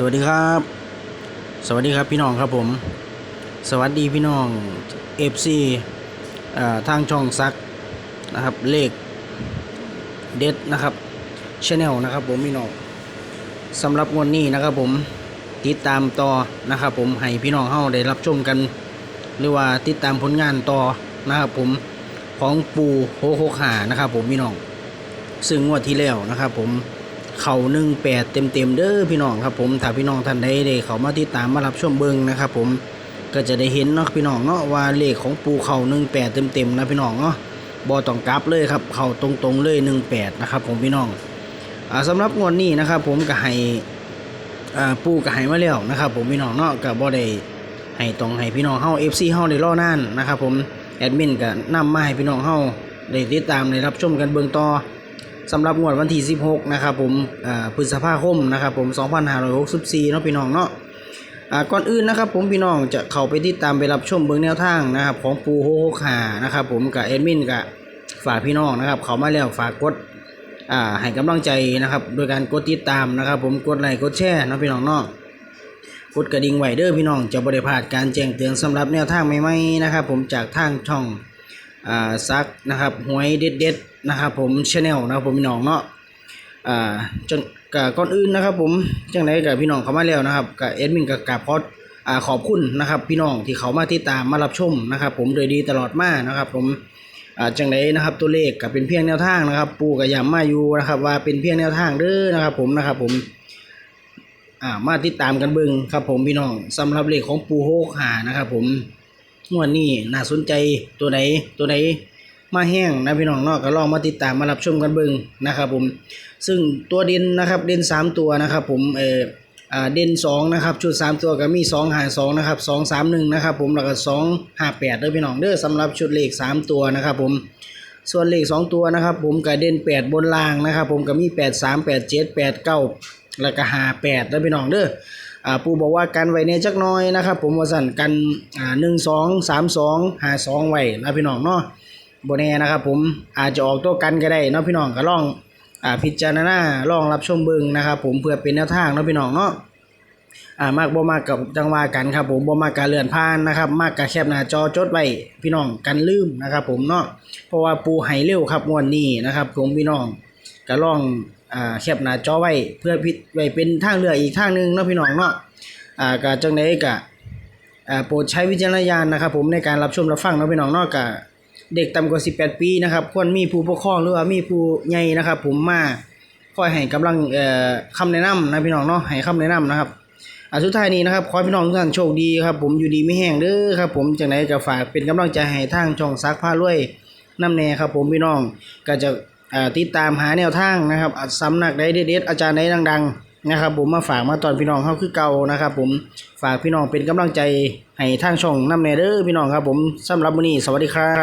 สวัสดีครับ สวัสดีครับพี่น้องครับผม สวัสดีพี่น้อง FC อ่าทางช่องซักนะครับเลขเด็ดนะครับชแนลนะครับผมพี่น้องสำหรับงวันนี้นะครับผมติดตามต่อนะครับผมให้พี่น้องเฮาได้รับชมกัน หรือว่าติดตามผลงานต่อนะครับผมของปูโฮโฮหานะครับผมพี่น้องซึ่งงวดที่แล้วนะครับผม เข่าหนึ่งแปดเต็มเต็มๆเด้อพี่น้องครับผมถ้าพี่น้องท่านใดได้เขามาติดตามมารับชมเบิงนะครับผมก็จะได้เห็นเนาะพี่น้องเนาะว่าเลขของปูเข่าหนึ่งแปดเต็มเต็มๆนะพี่น้องเนาะบอต้องกลับเลยครับเข่าตรงๆเลยหนึ่งแปดนะครับผมพี่น้องอ่าสำหรับงวดนี้นะครับผมก็ให้อ่าปูก็ให้มาแล้วนะครับผมพี่น้องเนาะก็บ่ได้ให้ต้องให้พี่น้องเฮา FC เฮาได้รอนานนะครับผมแอดมินก็นำมาให้พี่น้องเฮาได้ติดตามได้รับชมกันเบิ่งต่อ สำหรับงวดวันที่ 16 นะครับผมอ่าพฤษภาคมนะครับผม 2564 เนาะพี่น้องเนาะอ่าก่อนอื่นนะครับผมพี่น้องจะเข้าไปติดตามไปรับชมเบื้องแนวทางนะครับของปูโฮโฮคานะครับผมกับเอดมินกับฝากพี่น้องนะครับ เขามาแล้วฝากกดอ่าให้กำลังใจนะครับ โดยการกดติดตามนะครับ ผมกดไลค์กดแชร์เนาะพี่น้องเนาะกดกระดิ่งไวเด้อพี่น้องจะบริพลาดการแจ้งเตือนสำหรับแนวทางใหม่ๆนะครับ ผมจากทางช่อง อ่าซักนะครับหวยเด็ดเด็ดๆนะครับผมชาแนลนะครับผมพี่น้องเนาะอ่าจนกับก่อนอื่นนะครับ ผมจังไรกับพี่น้องเขามาแล้วนะครับกับเอ็ดมินกับกราบขออ่าขอบคุณนะครับ พี่น้องที่เขามาติดตามมารับชมนะครับ ผมโดยดีตลอดมานะครับ ผมอ่าจังไรนะครับตัวเลขกับเป็นเพียงแนวทางนะครับ ปูกับยำมมาอยู่นะครับ ว่าเป็นเพียงแนวทางเด้อนะครับ ผมนะครับ ผมอ่ามาติดตามกันเบิงครับ ผมพี่น้องสำหรับเลขของปูโฮกหานะครับ ผม งวดนี้น่าสนใจตัวไหนตัวไหนมาแห้งนะพี่น้องนาะก็ลองมาติดตามมารับชมกันเบิ่งนะครับผมซึ่งตัวเด่นนะครับเด่นสามตัวนะครับผมเอออ่าเด่นสองนะครับชุดสามตัวก็มีสองหาสองนะครับสองสามหนึ่งนะครับผมแล้วก็สองห้าแปดเด้อพี่น้องเด้อสำหรับชุดเลขสามตัวนะครับผมส่วนเลขสองตัวนะครับผมก็เด่นแปดบนล่างนะครับผมก็มีแปดสามแปดเจ็ดแปดเก้าแล้วก็หาแปดแล้วพี่น้องเด้อ อ่าปูบอกว่ากันไว้ในจักน้อยนะครับ ผมว่าสั่นกันอ่าหนึ่งสองสามสองหาสองไว้นะพี่น้องเนาะบนแน่นะครับ ผมอาจจะออกตัวกันก็ได้เนาะพี่น้องก็ลองอ่าพิจารณาลองรับชมเบิงนะครับ ผมเพื่อเป็นแนวทางเนาะพี่น้องเนาะอ่ามากบ่มากกับจังหวากันครับ ผมบ่มากการเลื่อนผ่านนะครับ มากกับแคบหน้าจอจดไว้พี่น้องกันลืมนะครับ ผมเนาะเพราะว่าปูให้เร็วครับงวดนี้นะครับผมพี่น้องก็ลอง อ่าแคบหน้าจอไว้เพื่อพิไว้เป็นทางเลือกอีกทางหนึ่งเนาะพี่น้องเนาะอ่าก็จังไดก็อ่าโปรดใช้วิจารณญาณนะครับผมในการรับชมรับฟังเนาะพี่น้องเนาะก็เด็กต่ำกว่า 18 ปีนะครับควรมีผู้ปกครองหรือว่ามีผู้ใหญ่นะครับผมมาคอยให้กำลังเอ่อคำแนะนำนะพี่น้องเนาะให้คำแนะนำนะครับอ่าสุดท้ายนี้นะครับขอให้พี่น้องทุกท่านโชคดีครับผมอยู่ดีไม่แห้งเด้อครับผมจากไหนก็ฝากเป็นกำลังใจให้ทางช่องซักผ้ารวยน้ำแน่ครับผมพี่น้องก็จะ ติดตามหาแนวทางนะครับสำนักใดเด็ดๆอาจารย์ใดดังๆนะครับ ผมมาฝากมาตอนพี่น้องเขาคือเก่านะครับ ผมฝากพี่น้องเป็นกำลังใจให้ทางช่องน้ำเนเดอร์พี่น้องครับ ผมสำหรับวันนี้สวัสดีครับ